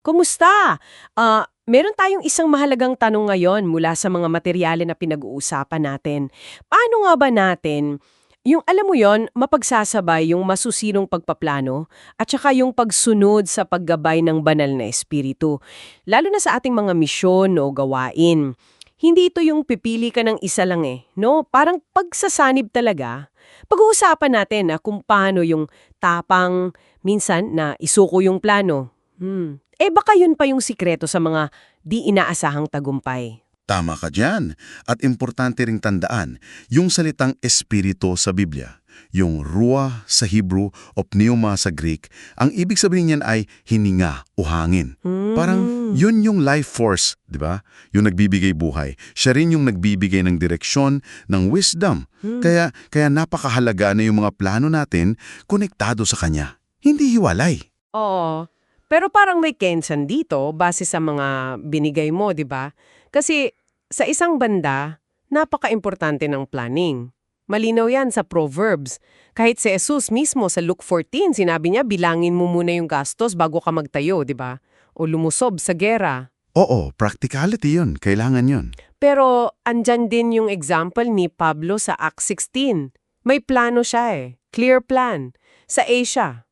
Kumusta? Ah, meron tayong isang mahalagang tanong ngayon mula sa mga materyale na pinag-uusapan natin. Paano nga ba natin, yung alam mo yon, mapagsasabay yung masusinong pagpaplano at saka yung pagsunod sa paggabay ng banal na espiritu, lalo na sa ating mga misyon o gawain. Hindi ito yung pipili ka ng isa lang eh, no? Parang pagsasanib talaga. Pag-uusapan natin na kung paano yung tapang, minsan na isuko yung plano. Hmm. Eh baka yun pa yung sikreto sa mga di inaasahang tagumpay. Tama ka dyan. At importante ring tandaan, yung salitang espiritu sa Biblia, yung ruah sa Hebrew o pneuma sa Greek, ang ibig sabihin niyan ay hininga o hangin. Hmm. Parang yun yung life force, di ba? Yung nagbibigay buhay. Siya rin yung nagbibigay ng direksyon, ng wisdom. Kaya, kaya napakahalaga na yung mga plano natin konektado sa Kanya. Hindi hiwalay. Oo. Pero parang may kensan dito base sa mga binigay mo, di ba? Kasi sa isang banda, napaka-importante ng planning. Malinaw yan sa Proverbs. Kahit si Jesus mismo sa Luke 14, sinabi niya bilangin mo muna yung gastos bago ka magtayo, di ba? O lumusob sa gera. Oo, practicality yun. Kailangan yun. Pero andyan din yung example ni Pablo sa Acts 16. May plano siya eh. Clear plan. Sa Asia.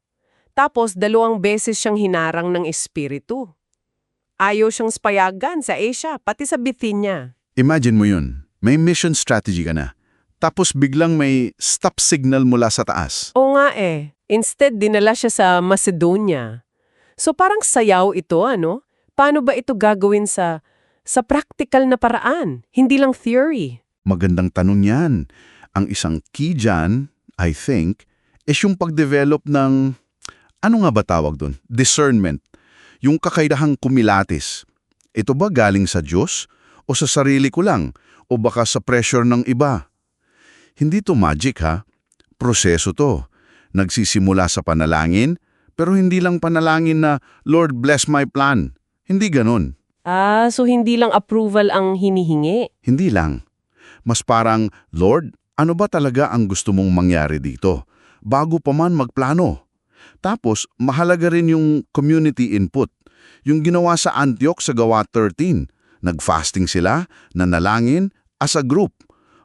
Tapos dalawang beses siyang hinarang ng espiritu. Ayaw siyang spayagan sa Asia, pati sa Bithynia. Imagine mo yun. May mission strategy ka na. Tapos biglang may stop signal mula sa taas. Oo nga eh. Instead, dinala siya sa Macedonia. So parang sayaw ito, ano? Paano ba ito gagawin sa sa practical na paraan, hindi lang theory? Magandang tanong yan. Ang isang key dyan, I think, is yung pag-develop ng, ano nga ba tawag doon? Discernment. Yung kakaidahang kumilatis. Ito ba galing sa Diyos? O sa sarili ko lang? O baka sa pressure ng iba? Hindi to magic ha. Proseso to. Nagsisimula sa panalangin, pero hindi lang panalangin na, Lord bless my plan. Hindi ganon. Ah, so hindi lang approval ang hinihingi. Hindi lang. Mas parang, Lord, ano ba talaga ang gusto mong mangyari dito? Bago pa man magplano. Tapos, mahalaga rin yung community input. Yung ginawa sa Antioch sa Gawa 13. Nag-fasting sila, nanalangin, as a group.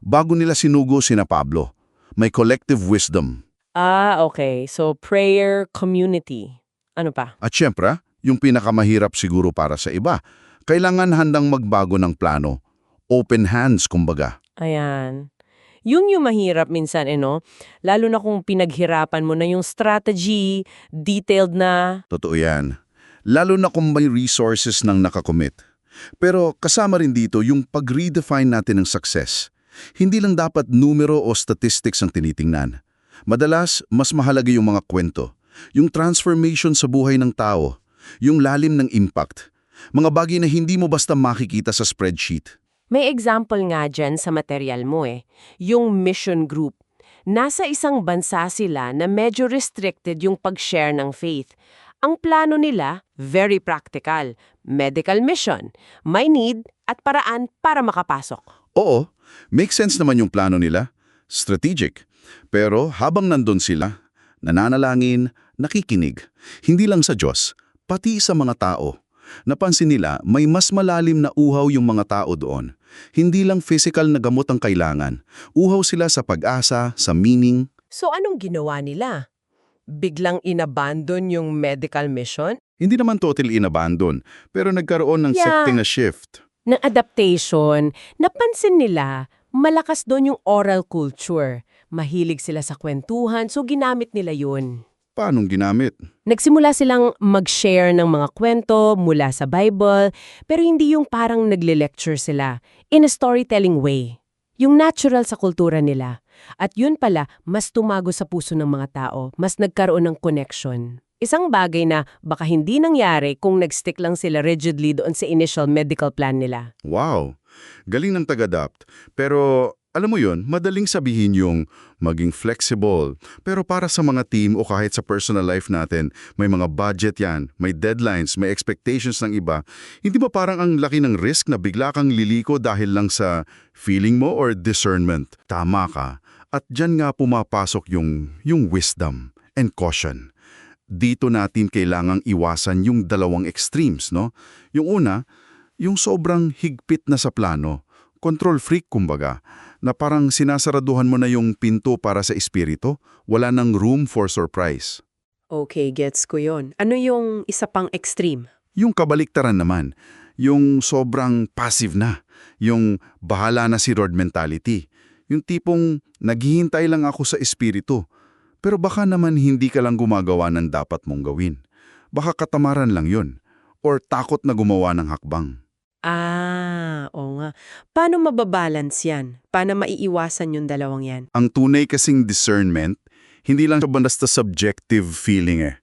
Bago nila sinugo sina Pablo. May collective wisdom. Ah, okay. So prayer community. Ano pa? At syempre, yung pinakamahirap siguro para sa iba, kailangan handang magbago ng plano. Open hands, kumbaga. Ayan. Yung yung mahirap minsan, eh, no? Lalo na kung pinaghirapan mo na yung strategy, detailed na. Totoo yan. Lalo na kung may resources ng nakakommit. Pero kasama rin dito yung pag-redefine natin ng success. Hindi lang dapat numero o statistics ang tinitingnan. Madalas, mas mahalaga yung mga kwento. Yung transformation sa buhay ng tao. Yung lalim ng impact. Mga bagay na hindi mo basta makikita sa spreadsheet. May example nga dyan sa material mo eh. Yung mission group. Nasa isang bansa sila na medyo restricted yung pag-share ng faith. Ang plano nila, very practical. Medical mission. May need at paraan para makapasok. Oo, make sense naman yung plano nila. Strategic. Pero habang nandun sila, nananalangin, nakikinig. Hindi lang sa Diyos, pati sa mga tao. Napansin nila may mas malalim na uhaw yung mga tao doon. Hindi lang physical na gamot ang kailangan. Uhaw sila sa pag-asa, sa meaning. So anong ginawa nila? Biglang inabandon yung medical mission? Hindi naman total inabandon, pero nagkaroon ng Yeah. setting na shift. ng adaptation, napansin nila, malakas doon yung oral culture. Mahilig sila sa kwentuhan, so ginamit nila yun. Paanong ginamit? Nagsimula silang mag-share ng mga kwento mula sa Bible, pero hindi yung parang nagle-lecture sila, in a storytelling way. Yung natural sa kultura nila. At yun pala, mas tumago sa puso ng mga tao, mas nagkaroon ng connection. Isang bagay na baka hindi nangyari kung nag-stick lang sila rigidly doon sa initial medical plan nila. Wow, galing ng tag-adapt. Pero alam mo yun, madaling sabihin yung maging flexible. Pero para sa mga team o kahit sa personal life natin, may mga budget yan, may deadlines, may expectations ng iba. Hindi ba parang ang laki ng risk na bigla kang liliko dahil lang sa feeling mo or discernment? Tama ka. At dyan nga pumapasok yung, yung wisdom and caution. dito natin kailangang iwasan yung dalawang extremes, no? Yung una, yung sobrang higpit na sa plano, control freak kumbaga, na parang sinasaraduhan mo na yung pinto para sa espiritu, wala nang room for surprise. Okay, gets ko yon. Ano yung isa pang extreme? Yung kabaliktaran naman, yung sobrang passive na, yung bahala na si Lord mentality, yung tipong naghihintay lang ako sa espiritu, pero baka naman hindi ka lang gumagawa ng dapat mong gawin. Baka katamaran lang yun, or takot na gumawa ng hakbang. Ah, oo nga. Paano mababalance yan? Paano maiiwasan yung dalawang yan? Ang tunay kasing discernment, hindi lang siya basta subjective feeling eh.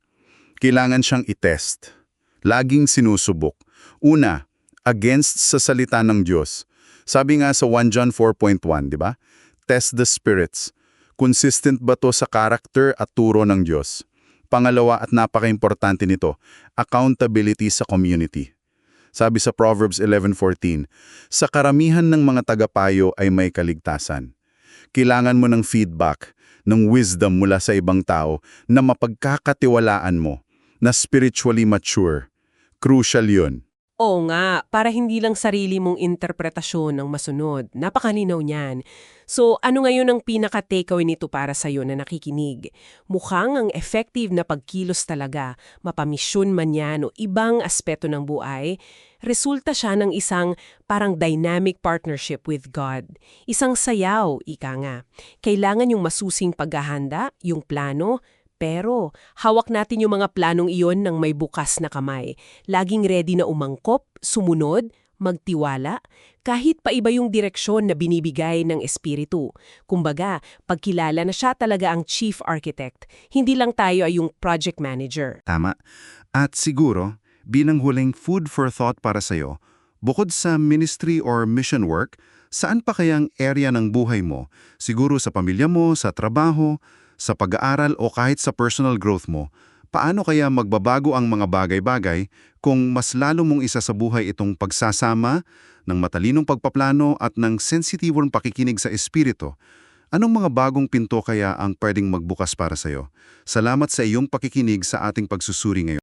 Kailangan siyang itest. Laging sinusubok. Una, against sa salita ng Diyos. Sabi nga sa 1 John 4.1, di ba? Test the spirits. Consistent ba to sa character at turo ng Diyos? Pangalawa at napaka-importante nito, accountability sa community. Sabi sa Proverbs 11.14, sa karamihan ng mga tagapayo ay may kaligtasan. Kailangan mo ng feedback, ng wisdom mula sa ibang tao na mapagkakatiwalaan mo, na spiritually mature. Crucial yun. Oo nga, para hindi lang sarili mong interpretasyon ng masunod. Napakalinaw niyan. So, ano ngayon ang pinaka-takeaway nito para sa'yo na nakikinig? Mukhang ang effective na pagkilos talaga, mapamisyon man yan o ibang aspeto ng buhay, resulta siya ng isang parang dynamic partnership with God. Isang sayaw, ika nga. Kailangan yung masusing paghahanda, yung plano, pero hawak natin yung mga planong iyon ng may bukas na kamay. Laging ready na umangkop, sumunod, magtiwala, kahit pa iba yung direksyon na binibigay ng espiritu. Kumbaga, pagkilala na siya talaga ang chief architect, hindi lang tayo ay yung project manager. Tama. At siguro, bilang huling food for thought para sa'yo, bukod sa ministry or mission work, saan pa kayang area ng buhay mo? Siguro sa pamilya mo, sa trabaho, sa pag-aaral o kahit sa personal growth mo, paano kaya magbabago ang mga bagay-bagay kung mas lalo mong isa sa buhay itong pagsasama ng matalinong pagpaplano at ng sensitibong pakikinig sa espiritu? Anong mga bagong pinto kaya ang pwedeng magbukas para sa'yo? Salamat sa iyong pakikinig sa ating pagsusuri ngayon.